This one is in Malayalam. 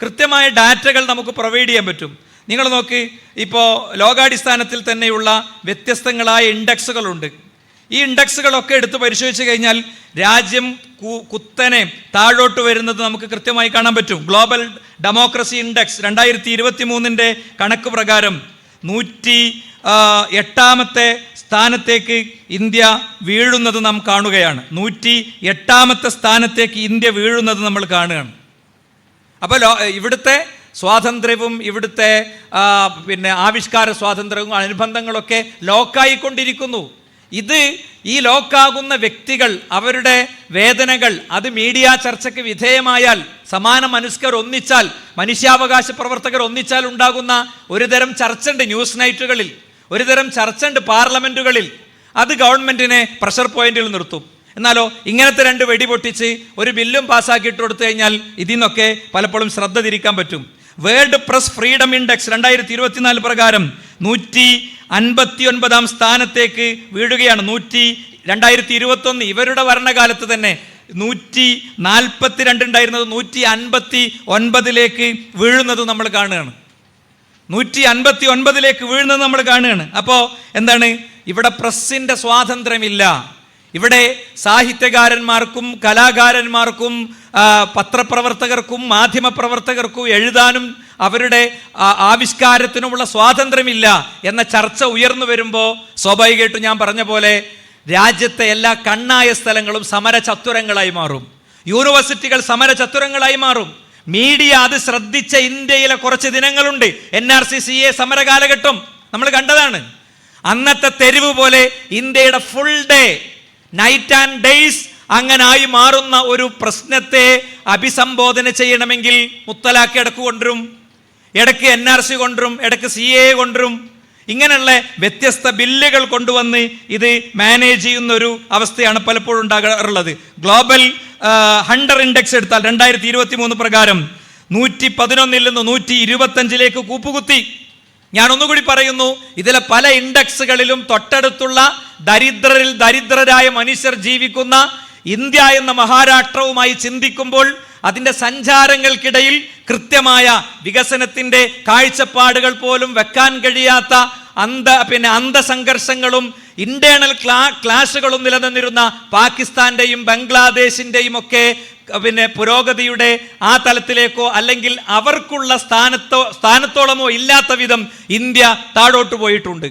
കൃത്യമായ ഡാറ്റകൾ നമുക്ക് പ്രൊവൈഡ് ചെയ്യാൻ പറ്റും. നിങ്ങൾ നോക്ക് ഇപ്പോൾ ലോകാടിസ്ഥാനത്തിൽ തന്നെയുള്ള വ്യത്യസ്തങ്ങളായ ഇൻഡെക്സുകളുണ്ട്. ഈ ഇൻഡെക്സുകളൊക്കെ എടുത്ത് പരിശോധിച്ച് കഴിഞ്ഞാൽ രാജ്യം കുത്തനെ താഴോട്ട് വരുന്നത് നമുക്ക് കൃത്യമായി കാണാൻ പറ്റും. ഗ്ലോബൽ ഡെമോക്രസി ഇൻഡെക്സ് രണ്ടായിരത്തി ഇരുപത്തി മൂന്നിന്റെ കണക്ക് പ്രകാരം നൂറ്റി എട്ടാമത്തെ സ്ഥാനത്തേക്ക് ഇന്ത്യ വീഴുന്നത് നാം കാണുകയാണ്. നൂറ്റി എട്ടാമത്തെ സ്ഥാനത്തേക്ക് ഇന്ത്യ വീഴുന്നത് നമ്മൾ കാണുകയാണ്. അപ്പോൾ ഇവിടുത്തെ സ്വാതന്ത്ര്യവും ഇവിടുത്തെ പിന്നെ ആവിഷ്കാര സ്വാതന്ത്ര്യവും അനുബന്ധങ്ങളൊക്കെ ലോക്കായിക്കൊണ്ടിരിക്കുന്നു. ഇത് ഈ ലോക്കാകുന്ന വ്യക്തികൾ അവരുടെ വേദനകൾ അത് മീഡിയ ചർച്ചയ്ക്ക് വിധേയമായാൽ സമാന മനുഷ്യർ ഒന്നിച്ചാൽ മനുഷ്യാവകാശ പ്രവർത്തകർ ഒന്നിച്ചാൽ ഉണ്ടാകുന്ന ഒരുതരം ചർച്ചയുണ്ട് ന്യൂസ് നൈറ്റുകളിൽ ഒരുതരം ചർച്ചയുണ്ട് പാർലമെന്റുകളിൽ. അത് ഗവൺമെന്റിനെ പ്രഷർ പോയിന്റിൽ നിർത്തും. എന്നാലോ ഇങ്ങനത്തെ രണ്ട് വെടി പൊട്ടിച്ച് ഒരു ബില്ലും പാസ്സാക്കിയിട്ട് കൊടുത്തു കഴിഞ്ഞാൽ ഇതിൽ നിന്നൊക്കെ പലപ്പോഴും ശ്രദ്ധ തിരിക്കാൻ പറ്റും. വേൾഡ് പ്രസ് ഫ്രീഡം ഇൻഡെക്സ് രണ്ടായിരത്തി ഇരുപത്തിനാല് പ്രകാരം നൂറ്റി അൻപത്തി ഒൻപതാം സ്ഥാനത്തേക്ക് വീഴുകയാണ്. നൂറ്റി രണ്ടായിരത്തി ഇരുപത്തൊന്ന് ഇവരുടെ ഭരണകാലത്ത് തന്നെ നൂറ്റി നാൽപ്പത്തി രണ്ടുണ്ടായിരുന്നത് നൂറ്റി അൻപത്തി ഒൻപതിലേക്ക് വീഴുന്നത് നമ്മൾ കാണുകയാണ്. നൂറ്റി അൻപത്തി ഒൻപതിലേക്ക് വീഴുന്നത് നമ്മൾ കാണുകയാണ്. അപ്പോൾ എന്താണ്? ഇവിടെ പ്രസ്സിന്റെ സ്വാതന്ത്ര്യമില്ല. ഇവിടെ സാഹിത്യകാരന്മാർക്കും കലാകാരന്മാർക്കും പത്രപ്രവർത്തകർക്കും മാധ്യമപ്രവർത്തകർക്കും എഴുതാനും അവരുടെ ആവിഷ്കാരത്തിനുമുള്ള സ്വാതന്ത്ര്യമില്ല എന്ന ചർച്ച ഉയർന്നു വരുമ്പോൾ സ്വാഭാവികമായിട്ടും ഞാൻ പറഞ്ഞ പോലെ രാജ്യത്തെ എല്ലാ കണ്ണായ സ്ഥലങ്ങളും സമര ചത്തുരങ്ങളായി മാറും. യൂണിവേഴ്സിറ്റികൾ സമര ചത്തുരങ്ങളായി മാറും. മീഡിയ അത് ശ്രദ്ധിച്ച ഇന്ത്യയിലെ കുറച്ച് ദിനങ്ങളുണ്ട്. N R C C A സമര കാലഘട്ടം നമ്മൾ കണ്ടതാണ്. അന്നത്തെ തെരുവ് പോലെ ഇന്ത്യയുടെ full day night and days അങ്ങനായി മാറുന്ന ഒരു പ്രശ്നത്തെ അഭിസംബോധന ചെയ്യണമെങ്കിൽ മുത്തലാഖ് ഇടയ്ക്ക് കൊണ്ടുവരും ഇടയ്ക്ക് എൻ ആർ സി കൊണ്ടുവരും ഇടയ്ക്ക് സി എ കൊണ്ടുവരും. ഇങ്ങനെയുള്ള വ്യത്യസ്ത ബില്ലുകൾ കൊണ്ടുവന്ന് ഇത് മാനേജ് ചെയ്യുന്ന ഒരു അവസ്ഥയാണ് പലപ്പോഴും ഉണ്ടാകാറുള്ളത്. ഗ്ലോബൽ ഹണ്ടർ ഇൻഡെക്സ് എടുത്താൽ രണ്ടായിരത്തി ഇരുപത്തി മൂന്ന് പ്രകാരം നൂറ്റി പതിനൊന്നിൽ നിന്ന് നൂറ്റി ഇരുപത്തഞ്ചിലേക്ക് കൂപ്പുകുത്തി. ഞാൻ ഒന്നുകൂടി പറയുന്നു ഇതിലെ പല ഇൻഡെക്സുകളിലും തൊട്ടടുത്തുള്ള ദരിദ്രരിൽ ദരിദ്രരായ മനുഷ്യർ ജീവിക്കുന്ന ഇന്ത്യ എന്ന മഹാരാഷ്ട്രവുമായി ചിന്തിക്കുമ്പോൾ അതിന്റെ സഞ്ചാരങ്ങൾക്കിടയിൽ കൃത്യമായ വികസനത്തിന്റെ കാഴ്ചപ്പാടുകൾ പോലും വെക്കാൻ കഴിയാത്ത അന്ത പിന്നെ അന്തസംഘർഷങ്ങളും ഇന്റേണൽ ക്ലാ ക്ലാഷുകളും നിലനിന്നിരുന്ന പാകിസ്ഥാന്റെയും ബംഗ്ലാദേശിന്റെയും ഒക്കെ പിന്നെ പുരോഗതിയുടെ ആ തലത്തിലേക്കോ അല്ലെങ്കിൽ അവർക്കുള്ള സ്ഥാനത്തോ സ്ഥാനത്തോളമോ ഇല്ലാത്ത വിധം ഇന്ത്യ താഴോട്ട് പോയിട്ടുണ്ട്.